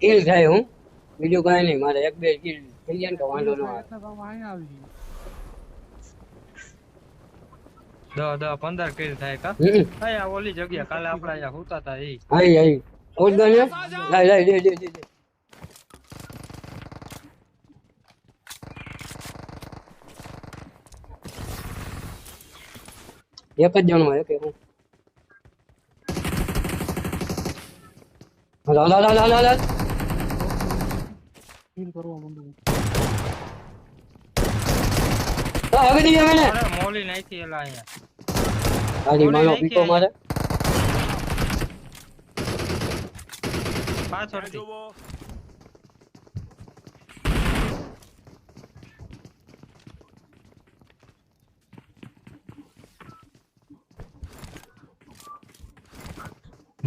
Kill થાય હું? બીજું કઈ નહીં મારે એક બે કિલ થઈ જાય ને તો વાંધો ન આવે. દસ દસ પંદર કિલ થાય કા? અહીંયા ઓલી જગ્યા કાલે આપણે અહીંયા હોતા હતા એ આઈ આઈ. શોટગન હે લાઈ લાઈ દે દે. એક જ જણ એક એક. હું હાલ હાલ હાલ હાલ હાલ હાલ Feel કરવા માંડું. હા હવે દીધે મને અરે મોલી નાખી એલા અહીંયા હાલી માનો પીકો મારે પાછળથી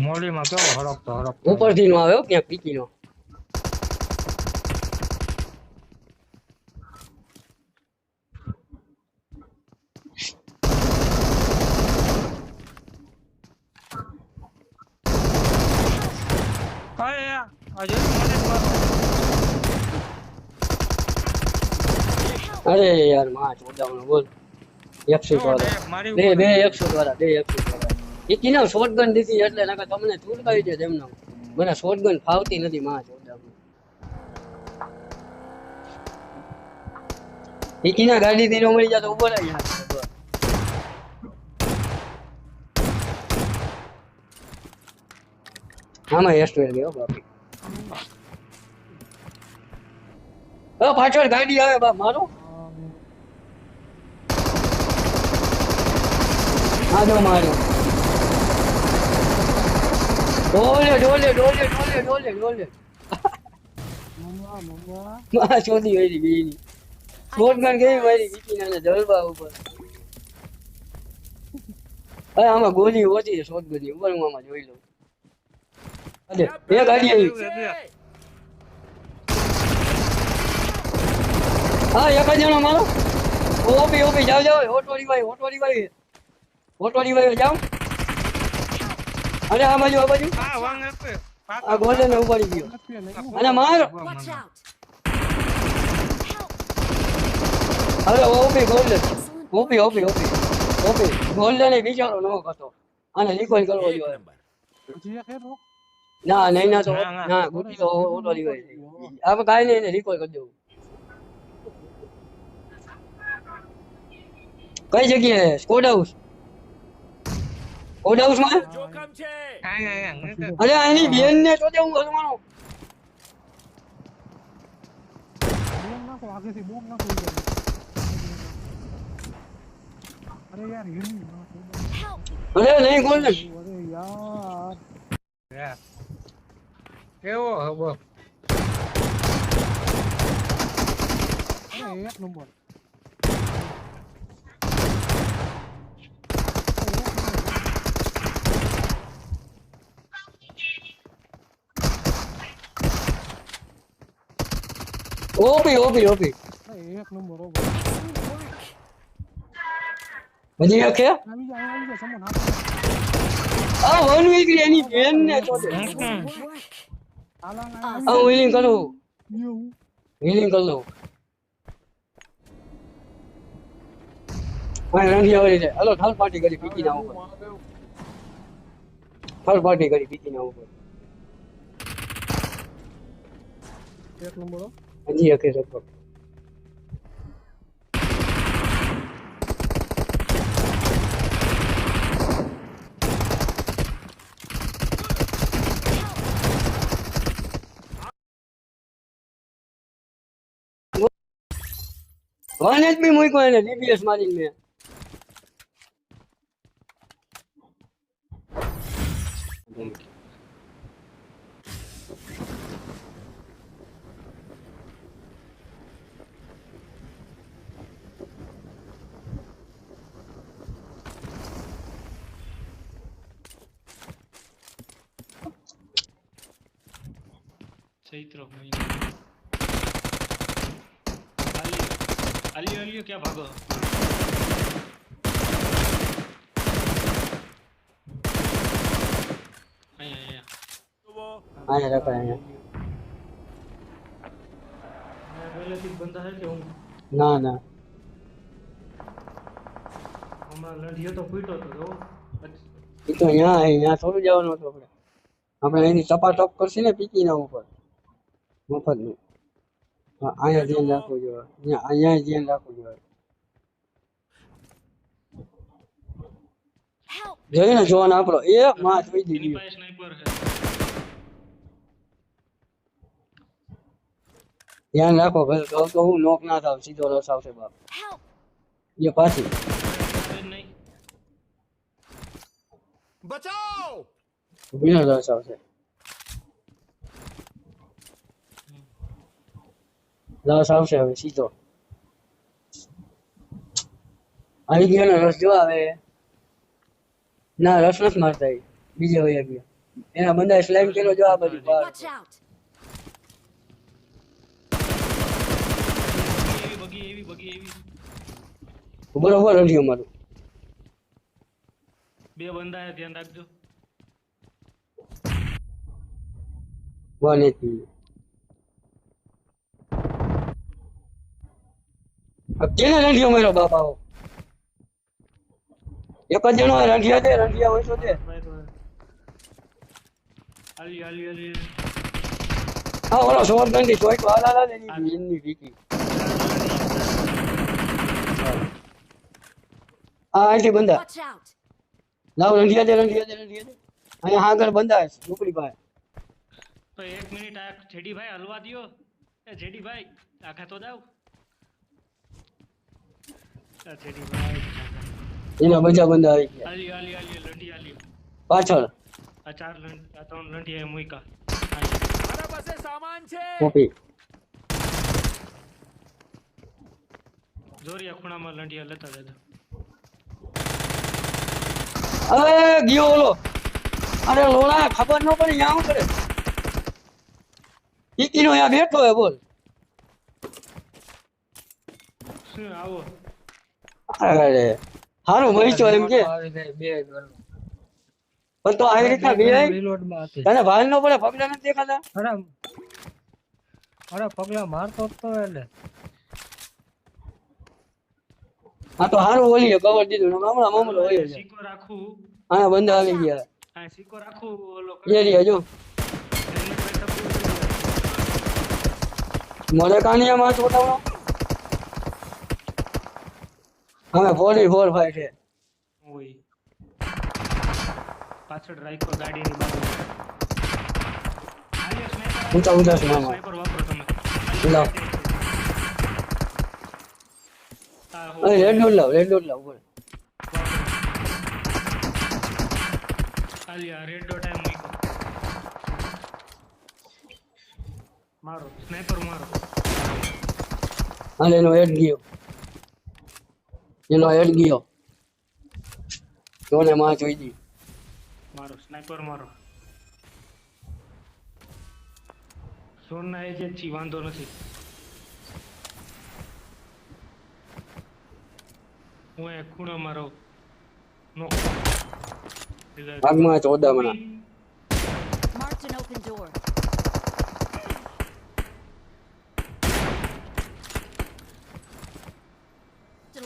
મોલીમાં કેવો હડકતો હડકતો ઉપરથી નો આવ્યો ક્યાંક પીકી નો અરે યાર, માં ચોદાવનો બોલ. એકસો ટેપ બે બે એકસો વાળા બે એકસો વાળા. પીકી ના શોર્ટગન દીધી એટલે નકર તમને ચૂરકાવી દે તેમનો મને શોર્ટગન ફાવતી નથી માં ચોદાવનો પીકી ના ગાડી દીનો મળી જાય તો ઊભો રહી જાય. આમાં એસ્ટવેલ ગયો બાપી. ઓ, પાછળ ગાડી આવે બા મારો. આજો મારો. ડોલે ડોલે ડોલે ડોલે ડોલે ડોલે મમ્મા, મમ્મા. માં ચોદી વળી બેની શોટગન કેવી મારી વિકીના જલબા ઉપર અરે આમાં ગોલી ઓછી છે શોટગનની ઉપર હું આમાં જોઈ લઉં અરે બે ગાડી આવી હા એક જ જણો મારો ઓપી ઓપી જાવ જાવ auto revive auto revive auto revive જાવ અરે આ બાજુ આ બાજુ? હા વાંગ આપે આ ગોલ્ડન ઉપાડી ગયો. અને માર અરે OP golden OP OP OP OP golden એ બિચારો નો હતો. અને રિકોલ કરવો જોઈએ? ના નહીં ના તો ના, ગુટી તો ઓટો રીવાય આપણે કાંઈ નહીં એને રિકોલ કરી દેવું. કઈ જગ્યાએ? સ્કોડ હાઉસ સ્કોડ હાઉસમાં? અહીંયા અહીંયા અરે આની બેન ને તો હું હલવાનો બોમ્બ નાખો, આગળથી બોમ્બ નાખો. અરે યાર હિલ નાખો. અરે નહીં ગોલ્ડન અરે યાર. કેવો હબો એક નંબર ઓપી ઓપી ઓપી. એક નંબર ભાઈ. હજી એક છે આવી આવી આ વન વીકરી એની બેન ને આ હિલિંગ કરું. હિલિંગ હા રંગી આવડી છે હલો થર્ડ પાર્ટી કરી પીકી ના ઉપર. થર્ડ પાર્ટી કરી પીકી ના ઉપર. એક નંબર હો હજી એક છે લગભગ વન એચપી મૂક્યો એને ડીપીએસ મારીને મેં ચૈત્ર મહિનો અલી ક્યાં ભાગો અહીંયા અહીંયા રખાય અહીંયા બંધા છે ના ના હમણાં લઢિયો તો ફૂટ્યો તો જો અહીંયા અહીંયા થોડું જવાનું હતું આપણે આપણે એની તપાસ કરશે ને પીકી ના ઉપર મફતનું. અહીંયા ધ્યાન રાખવું જોઈએ અહીંયા ધ્યાન રાખવું જોઈએ Help! જોઈને જોવાના આપણો. એ માં જોઈ દીધી પાસે સ્નાઈપર છે. ધ્યાન રાખો ભાઈ કહું તો હું નોક ના થાવ સીધો રસ આવશે બાપ. એ પાછી. રસ આવશે. રસ આવશે હવે સીધો. આવી ગયો રસ જો આવે. ના રસ નથી મારતા. બીજે વયા ગયા. એના બંદા સ્લાઇમ કર્યો જો આ બાજુ બહાર બરોબર રહ્યું મારું. બે બંદા ધ્યાન રાખજો. વન એચપી કેને રંઢિયો માર્યો બાપાઓ? એક જ જણો રંઢિયા દે રંઢિયા હોય તો દે આલી આલી આલી હા ઓલો સોર ગંડી સોય તો હાલ હાલ એની એની વીકી હા અહીંથી બંધા. Watch out! લાવ રંઢિયા દે રંઢિયા દે રંઢિયા દે અહીંયા આગળ બંદા છે ઝૂંપડી પાસે. તો એક મિનિટ આ જેડીભાઈ હલવા દ્યો. એ જેડીભાઈ આખા તો દાવ. આ એના બચા બંદા આવી ગયા. આલી આલી આલી લંડી આલી પાછળ? આ ચાર લંડી આ ત્રણ લંડી એ મુઈકા કોપી જોરિયા ખૂણામાં લંડિયા લેતા જજો અરે ગયો ઓલો. અરે લોલા ખબર ન પડી યા કરે? ઈકીનો અહીંયા બેઠો હે બોલ. શું આવો. અરે હારું મહીચો એમ કે. પણ તો આવી રીતના બે રીલોડ તને વાલ નો પડે પગલા નથી દેખાતા? અરે અરે પગલા મારતો તો એટલે. હા તો હારું ઓલી કવર દીધું. મામલા હમણાં મામલો હોય સિક્કો રાખું. આના બંધ આવી ગયા. હા સિક્કો રાખું ઓલો જે રી જો મોરે કાનિયા માં છોટાવણો. હવે વોલી ફોર ફાઈવ છે ઓય. પાછળ રાઈકો ગાડીની બાજુ. ઊંચા ઊંચા છે મામા. સ્નાઈપર વાપરો તમે. લાવ. આ અરે રેડ ડોટ લાવ રેડ ડોટ લાવ બોલ. આલિયા રેડ ડોટ આમ મૂકો મારો સ્નાઈપર મારો. અને એનો હેડ ગયો. એનો હેડ ગયો. જોને માં જોઈ દી. મારો સ્નાઈપર મારો. સોનના એજ જ છી વાંધો નથી. હું એ ખૂણો મારો. નો. ભાગમાં ચોદામણા Marked an open door.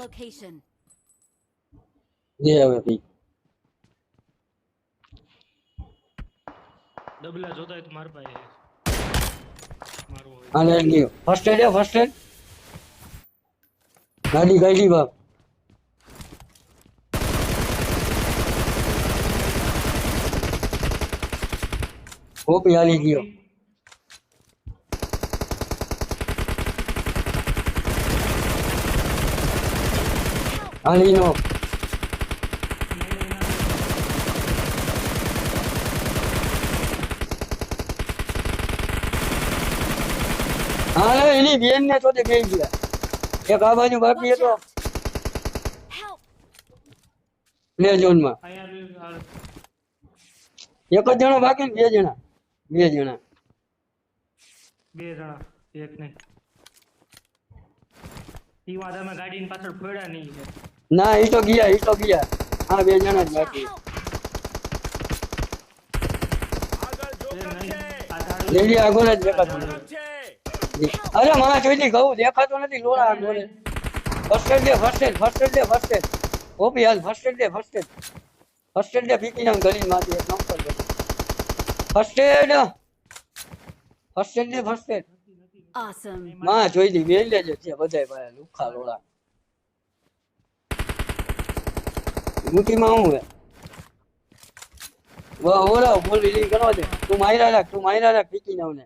Location. જે હવે પી ડબલા જોતા તો માર પાસે મારો આને ગયો ફર્સ્ટ એડ ફર્સ્ટ એડ ગાડી ગાડી બાપ. કોપી હાલી ગયો નો હા એની બેન ને તો ગઈ ગયા એક આ બાજુ બાકી હતો! પ્લે ઝોનમાં એક જ જણો બાકી ને બે જણા. બે જણા. બે જણા, એક નહીં. ઈ વાત અમે ગાડીની પાછળ ફોડ્યા નહીં ના એ તો ગયા એ તો ગયા. હા બે જણા જ બાકી. લીલી આગળ જ દેખાતું અરે માં જોઈ ઘઉં દેખાતો નથી લોડા આગળ ફર્સ્ટ એડ દે ફર્સ્ટ એડ ફર્સ્ટ એડ દે ફર્સ્ટ એડ ઓપી હાલ ફર્સ્ટ એડ દે ફર્સ્ટ એડ ફર્સ્ટ એડ દે પીકી નામ ગલી માંથી એક નંબર દે. ફર્સ્ટ એડ ફર્સ્ટ એડ દે ફર્સ્ટ એડ. માં જોઈ દી બેન લેજે છે બધાય ભાઈ લુખા લોડા ગુટીમાં હું ઓલા બોલ લીલી કરો દે તું માયરા રાખ તું માયરા રાખ પીકી નાવ ને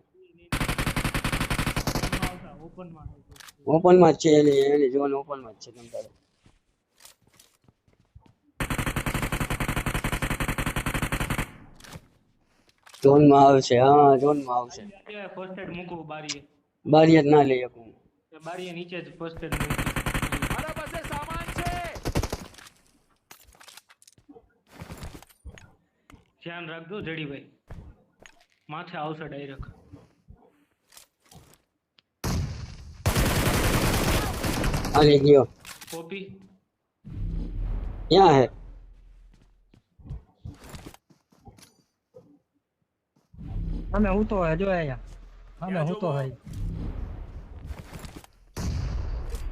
ઓપનમાં છે એની એની જોન ઓપનમાં છે તમ તારે. ઝોનમાં આવશે હા ઝોનમાં આવશે ફર્સ્ટ એડ મૂકો બારીએ. બારીએ ના લઈ શકું. બારીએ નીચે જ ફર્સ્ટ એડ મૂકી ધ્યાન રાખજો જડીભાઈ માથે આવશે ડાયરેક્ટ આલી ગયો કોપી ક્યાં હે અમે હું તો હે જો અહીંયા અમે હું તો હે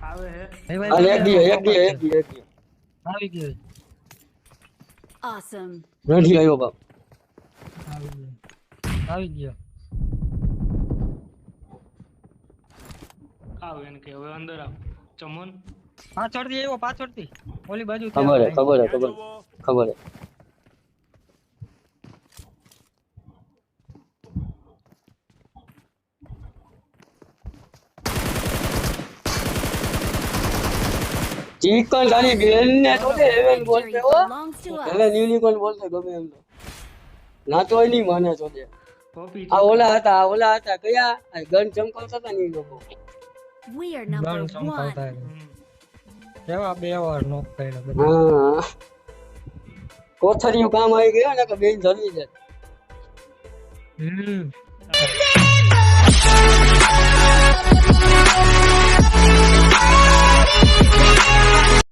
આવે હે એ ભાઈ હાલ એક ગયો એક ગયો એક ગયો એક ગયો આવી ગયો Awesome. નથી આવ્યો બાપ આવી ગયો આવી ગયો. આવ એને કે હવે અંદર આવ. ચમન? પાછળથી આવ્યો પાછળથી. ઓલી બાજુ ખબર હે ખબર હે ખબર ખબર હે. ચિકન તારી બેન ને તો દે હેવન બોલતે હો. હેવન યુનિકોર્ન બોલતે ગમે એમ તો. ના તો નહીં માને તો દે. આ ઓલા હતા આ ઓલા હતા કયા? આ ગન ચમકાવતા હતા ને ઈ લોકો. We are ગન ચમકાવતા one. બે વાર નોક કર્યા હા કોથળિયું કામ આવી ગયો ને કે બેન જલ્દી છે હમ.